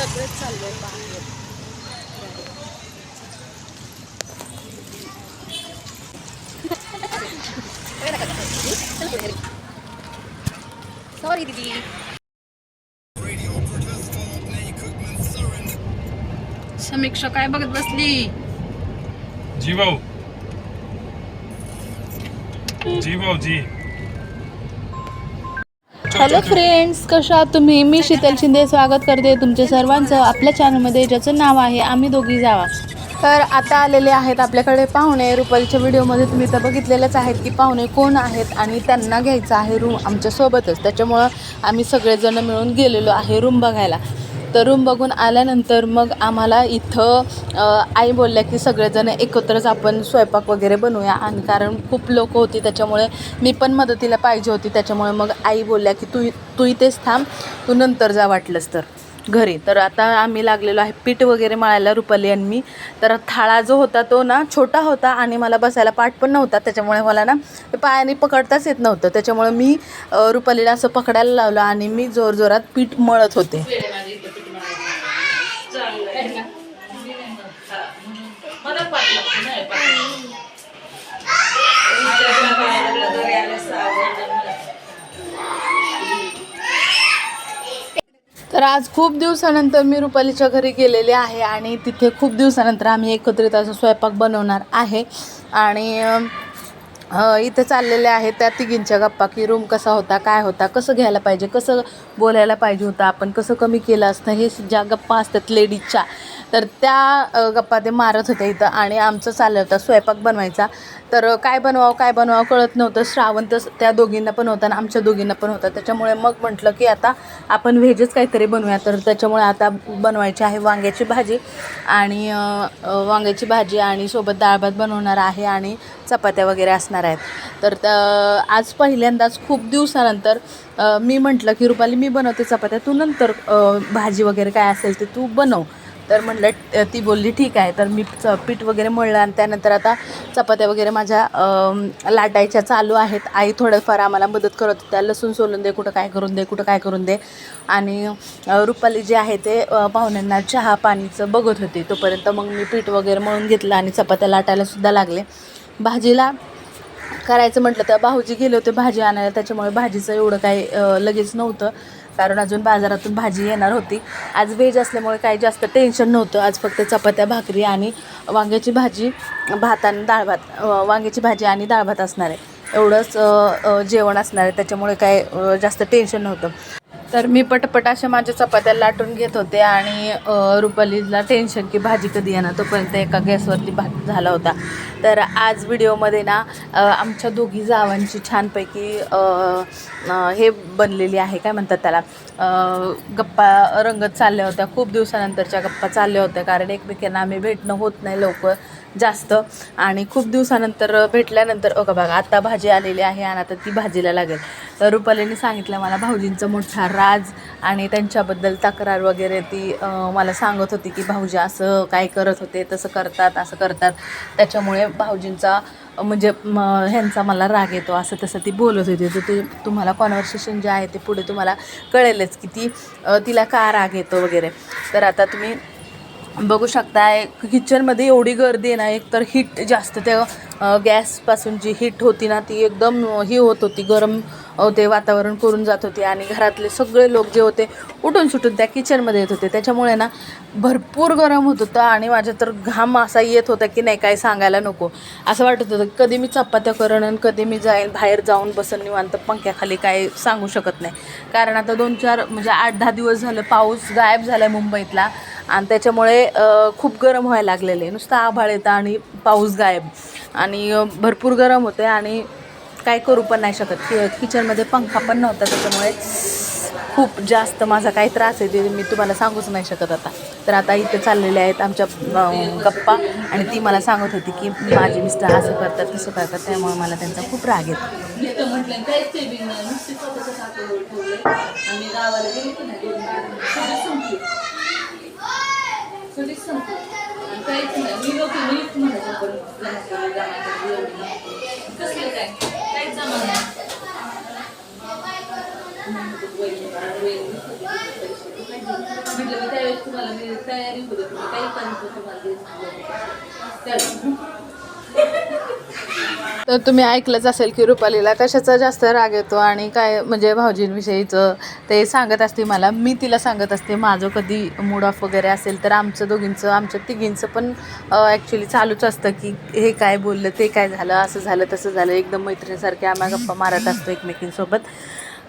सगळेच चाललंय बाहेर सॉरी दीदी समीक्षा काय बघत बसली? जी भाऊ जी भाऊ जी हॅलो फ्रेंड्स कशा आहात तुम्ही? मी शीतल शिंदे स्वागत करते तुमच्या सर्वांचं आपल्या चॅनलमध्ये ज्याचं नाव आहे आम्ही दोघी जावा. तर आता आलेले आहेत आपल्याकडे पाहुणे. रुपालीच्या व्हिडिओमध्ये तुम्ही तर बघितलेलंच आहेत की पाहुणे कोण आहेत आणि त्यांना घ्यायचं आहे रूम आमच्यासोबतच. त्याच्यामुळं आम्ही सगळेजण मिळून गेलेलो आहे रूम बघायला. तर रूम बघून आल्यानंतर मग आम्हाला इथं आई बोलल्या की सगळेजण एकत्रच आपण स्वयंपाक वगैरे बनवूया. आणि कारण खूप लोक होती त्याच्यामुळे मी पण मदतीला पाहिजे होती. त्याच्यामुळे मग आई बोलल्या की तू तू इथेच थांब तू नंतर जा वाटलंस तर घरी. तर आता आम्ही लागलेलो आहे पीठ वगैरे मळायला रुपाली आणि मी. तर थाळा जो होता तो ना छोटा होता आणि मला बसायला पाठ पण नव्हता. त्याच्यामुळे मला ना ते पायाने पकडताच येत नव्हतं. त्याच्यामुळे मी रुपालीला असं पकडायला लावलं आणि मी जोरजोरात पीठ मळत होते. तर आज खूप दिवसानंतर मी रुपालीच्या घरी गेलेले आहे आणि तिथे खूप दिवसानंतर आम्ही एकत्रित असं स्वयंपाक बनवणार आहे. आणि इथं चाललेल्या आहेत. त्या तिघींच्या गप्पा की रूम कसा होता काय होता कसं घ्यायला पाहिजे कसं बोलायला पाहिजे होतं आपण कसं कमी केलं असतं हे ज्या गप्पा असतात लेडीजच्या तर त्या गप्पा ते मारत होते इथं आणि आमचं चाललं होतं स्वयंपाक बनवायचा. तर काय बनवावं काय बनवावं कळत नव्हतं. श्रावण तर त्या दोघींना पण होता आणि आमच्या दोघींना पण होता. त्याच्यामुळे मग म्हटलं की आता आपण व्हेजच काहीतरी बनवूया. तर त्याच्यामुळे आता बनवायची आहे वांग्याची भाजी आणि वांग्याची भाजी आणि सोबत डाळ भात बनवणार आहे आणि चपात्या वगैरे असणार आहेत. तर आज पहिल्यांदाच खूप दिवसानंतर मी म्हटलं की रुपाली मी बनवते चपात्या. तू नंतर भाजी वगैरे काय असेल ते तू बनव. तर म्हटलं ती बोलली ठीक आहे. तर मी च पीठ वगैरे मळलं आणि त्यानंतर आता चपात्या वगैरे माझ्या लाटायच्या चालू आहेत. आई थोडंफार आम्हाला मदत करत होत्या लसूण सोलून दे कुठं काय करून दे कुठं काय करून दे. आणि रुपाली जे आहे ते पाहुण्यांना चहा पाणीचं बघत होते. तोपर्यंत मग मी पीठ वगैरे मळून घेतलं आणि चपात्या लाटायलासुद्धा लागले. भाजीला करायचं म्हटलं तर भाऊजी गेले होते भाजी आणायला. त्याच्यामुळे भाजीचं एवढं काही लगेच नव्हतं. कारण अजून बाजारातून भाजी येणार होती. आज व्हेज असल्यामुळे काही जास्त टेन्शन नव्हतं. आज फक्त चपात्या भाकरी आणि वांग्याची भाजी भात आणि डाळ भात वांग्याची भाजी आणि डाळ भात असणार आहे. एवढंच जेवण असणार आहे. त्याच्यामुळे काय जास्त टेन्शन नव्हतं. तर मी पटपट अशा माझ्या चपात्या लाटून घेत होते आणि रुपालीला टेन्शन की भाजी कधी येणार? तोपर्यंत एका गॅसवरती भात झाला होता. तर आज व्हिडिओमध्ये ना आमच्या दोघी जावांची छानपैकी हे बनलेली आहे. काय म्हणतात त्याला? गप्पा रंगत चालल्या होत्या. खूप दिवसानंतरच्या गप्पा चालल्या होत्या. कारण एकमेकांना आम्ही भेटणं होत नाही लवकर जास्त. आणि खूप दिवसानंतर भेटल्यानंतर अगं बघा आता भाजी आलेली आहे आणि आता ती भाजीला लागेल. तर रुपालीने सांगितलं मला भाऊजींचा मोठा राज आणि त्यांच्याबद्दल तक्रार वगैरे ती मला सांगत होती की भाऊजी असं काय करत होते तसं करतात असं करतात. त्याच्यामुळे भाऊजींचा म्हणजे म ह्यांचा मला राग येतो असं तसं ती बोलत होती. तर ते तुम्हाला कॉन्व्हर्सेशन जे आहे ते पुढे तुम्हाला कळेलच की ती तिला का राग येतो वगैरे. तर आता तुम्ही बघू शकताय किचनमध्ये एवढी गर्दी आहे ना एक तर हीट जास्त त्या गॅसपासून जी हीट होती ना ती एकदम ही होत होती. गरम ते वातावरण करून जात होते आणि घरातले सगळे लोक जे होते उठून सुटून त्या किचनमध्ये येत होते. त्याच्यामुळे ना भरपूर गरम होत होतं आणि माझ्या तर घाम असा येत होता की नाही काय सांगायला नको. असं वाटत होतं कधी मी चपात्या करण आणि कधी मी जाईन बाहेर जाऊन बसन निवांत पंख्याखाली काय सांगू शकत नाही. कारण आता दोन चार म्हणजे आठ दहा दिवस झालं पाऊस गायब झाला आहे मुंबईतला. आणि त्याच्यामुळे खूप गरम व्हायला लागलेले. नुसतं आभाळ येतं आणि पाऊस गायब. आणि भरपूर गरम होते आणि काय करू पण नाही शकत. कि किचनमध्ये पंखा पण नव्हता त्याच्यामुळे खूप जास्त माझा काही त्रास आहे ते मी तुम्हाला सांगूच नाही शकत आता. तर आता इथे चाललेले आहेत आमच्या गप्पा आणि ती मला सांगत होती की माझे मिस्टर असं करतात तसं करतात त्यामुळे मला त्यांचा खूप राग येतो. म्हटलं काहीच नाही काहीच नाही मी लोक मीच म्हणायचं पण कसलं काय काहीच जमा म्हटलं त्यावेळेस तुम्हाला मी तयारी होते तुम्ही काही पण तुम्हाला तर तुम्ही ऐकलंच असेल की रुपालीला कशाचा जास्त राग येतो आणि काय म्हणजे भाऊजींविषयीचं ते सांगत असते मला. मी तिला सांगत असते माझं कधी मूड ऑफ वगैरे असेल तर आमचं दोघींचं आमच्या तिघींचं पण ॲक्च्युली चालूच असतं की हे काय बोललं ते काय झालं असं झालं तसं झालं. एकदम मैत्रिणीसारखे आम्हाला गप्पा मारत असतो एकमेकींसोबत.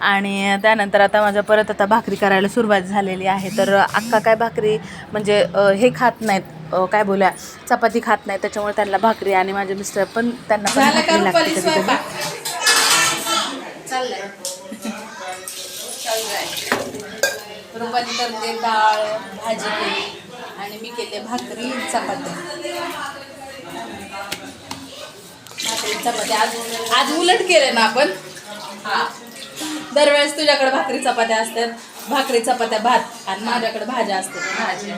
आणि त्यानंतर आता माझ्या परत आता भाकरी करायला सुरुवात झालेली आहे. तर अक्का काय भाकरी म्हणजे हे खात नाहीत. काय बोल्या चपाती खात नाहीत त्याच्यामुळे त्यांना भाकरी आणि माझे मिस्टर पण त्यांना पण भाकरी लागते कधी कधी डाळ भाजी केली आणि मी केले भाकरी भाकरी चपात्या आज आज उलट केले ना आपण? हा. दरवेळेस तुझ्याकडे भाकरी चपात्या असतात. भाकरी चपात्या भात आणि माझ्याकडे भाज्या असतात. भाज्या.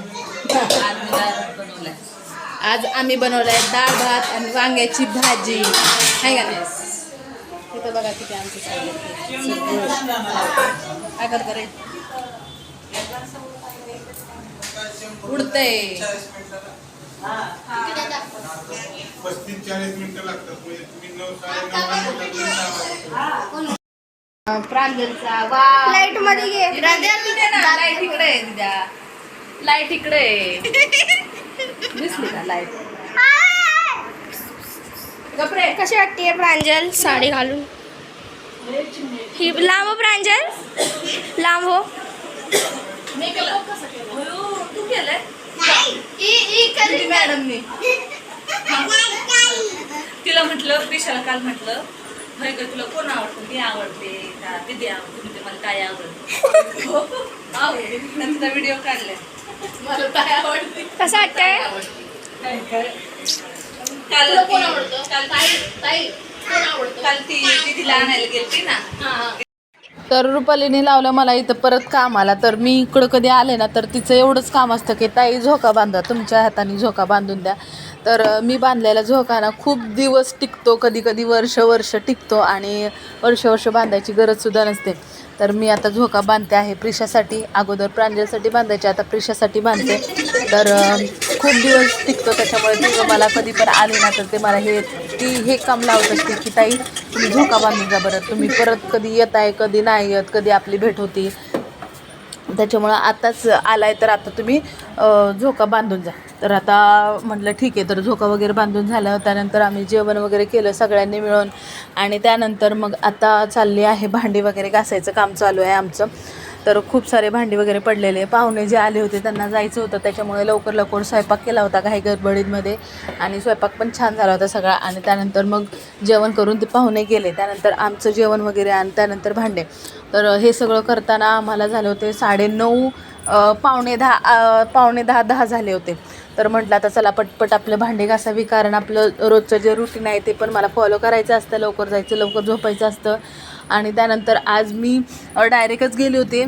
आज आम्ही बनवलाय डाळ भात आणि वांग्याची भाजी आहे का तिथं बघा किती आमचं. सगळं. काय करतं रे उडतंय पस्तीस चाळीस मिनिटं लागतात म्हणजे प्रांजलचा वा लाइटमध्ये घे लाइट इकडे आहे दिद्या लाइट इकडे. दिसली का लाइट गपरे. कशी वाटते प्रांजल साडी घालून? ही लांब हो प्रांजल. लांब हो. मेकअप कसं केलं तू केलंय? मॅडमनी तिला म्हटलं प्रिशाला काल म्हटलं होय ग तुला कोण आवडतं? मी आवडते. का दिदी आवडते. म्हणजे मला काय आवडतं. आवडते. नंतर व्हिडिओ काढले. मला काय आवडते कसं वाटतंय? काल कोण आवडतं? काल ताई ताई कोण आवडतं? काल ती आणायला गेलती ना. तर रुपालीने लावलं मला इथं परत काम आला तर मी इकडं कधी आले ना तर तिचं एवढंच काम असतं की ताई झोका बांधा तुमच्या हाताने झोका बांधून द्या. तर मी बांधलेला झोका ना खूप दिवस टिकतो कधी कधी वर्ष वर्ष टिकतो आणि वर्ष वर्ष बांधायची गरजसुद्धा नसते. तर मी आता झोका बांधते आहे. प्रिशासाठी अगोदर प्रांजलसाठी बांधायचे आता प्रिशासाठी बांधते. तर खूप दिवस टिकतो त्याच्यामुळे ती मला कधी पण आली ना तर ते मला हे ती हे काम लावत असते की ताई तुम्ही झोका बांधून जा बरं. तुम्ही परत कधी येत आहे कधी नाही येत कधी आपली भेट होती. त्याच्यामुळं आताच आलाय तर आता तुम्ही झोका बांधून जा. तर आता म्हटलं ठीक आहे तर झोका वगैरे बांधून झालं त्यानंतर आम्ही जेवण वगैरे केलं सगळ्यांनी मिळून. आणि त्यानंतर मग आता चालली आहे भांडी वगैरे घासायचं काम चालू आहे आमचं. तर खूप सारे भांडी वगैरे पडलेले. पाहुणे जे आले होते त्यांना जायचं होतं. त्याच्यामुळे लवकर लवकर स्वयंपाक केला होता काही गडबडीमध्ये. आणि स्वयंपाक पण छान झाला होता सगळा. आणि त्यानंतर मग जेवण करून ते पाहुणे गेले. त्यानंतर आमचं जेवण वगैरे आणि त्यानंतर भांडे. तर हे सगळं करताना आम्हाला झाले होते साडेनऊ नऊ पावणे दहा पावणे दहा दहा झाले होते. तर म्हटलं आता चला पटपट आपलं भांडे घासावी कारण आपलं रोजचं जे रुटीन आहे ते पण मला फॉलो करायचं असतं. लवकर जायचं लवकर झोपायचं असतं. आणि त्यानंतर आज मी डायरेक्टच गेले होते.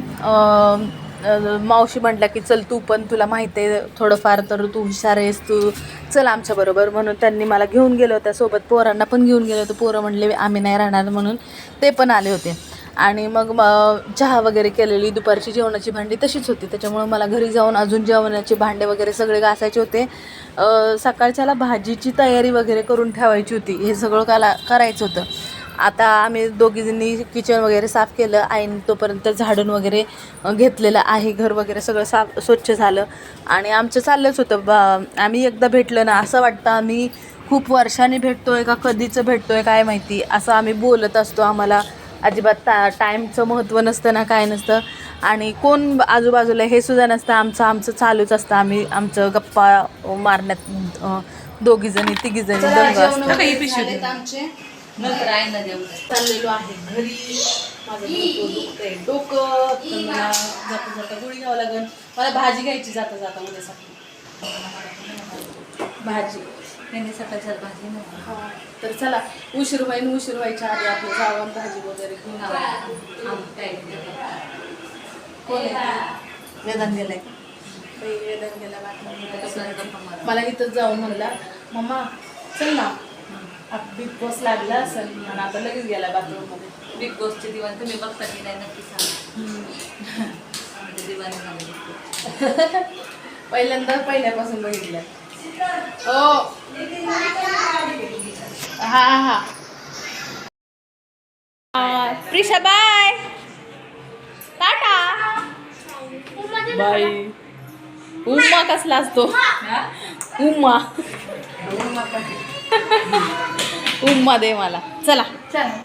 मावशी म्हटलं की चल तू पण तुला माहिती आहे थोडंफार तर तू हुशार आहेस तू चल आमच्याबरोबर म्हणून त्यांनी मला घेऊन गेलं होत्या सोबत पोरांना पण घेऊन गेलं होतं. पोरं म्हणले आम्ही नाही राहणार म्हणून ते पण आले होते. आणि मग चहा वगैरे केलेली दुपारची जेवणाची भांडी तशीच होती. त्याच्यामुळं मला घरी जाऊन अजून जेवणाचे भांडे वगैरे सगळे घासायचे होते. सकाळच्याला भाजीची तयारी वगैरे करून ठेवायची होती. हे सगळं काला करायचं होतं. आता आम्ही दोघीजणी किचन वगैरे साफ केलं. आईन तोपर्यंत झाडून वगैरे घेतलेलं आहे. घर वगैरे सगळं साफ स्वच्छ झालं. आणि आमचं चाललंच होतं. बा आम्ही एकदा भेटलं ना असं वाटतं आम्ही खूप वर्षांनी भेटतोय का कधीचं भेटतोय काय माहिती? असं आम्ही बोलत असतो आम्हाला. अजिबात टा टाईमचं महत्त्व नसतं ना काय नसतं. आणि कोण आजूबाजूला हे सुद्धा नसतं. आमचं आमचं चालूच असतं. आम्ही आमचं गप्पा मारण्यात दोघीजणी तिघीजणी. आमचे नंतर आईला देऊ चाललेलो आहे घरी. माझं डोकं दुखतंय. डोकं तर मला जाता जाता गोळी घ्यावं लागेल मला भाजी घ्यायची जाता जाता उद्यासाठी भाजी. त्यांनी सकाळच्या भाजी नव्हती हा. तर चला उशीर होईन उशीर व्हायच्या आधी आपलं जावं भाजी वगैरे घेऊन. कोण? वेदांत गेलाय वेदन गेला. मला इथंच जाऊन म्हणला मम्मा चल ना. बिग बॉस लागला असेल. म्हणून आता लगेच गेला बाथरूममध्ये बिग बॉसचे दिवाण तुम्ही बघता की नाही नक्की सांगा. दिवाणी झाली. पहिल्यांदा पहिल्यापासून बघितलं हो. हा हा. प्रिशा बाय. टाटा. बाई उम्मा कसला असतो? उम्मा उम्मा दे मला. चला. चला.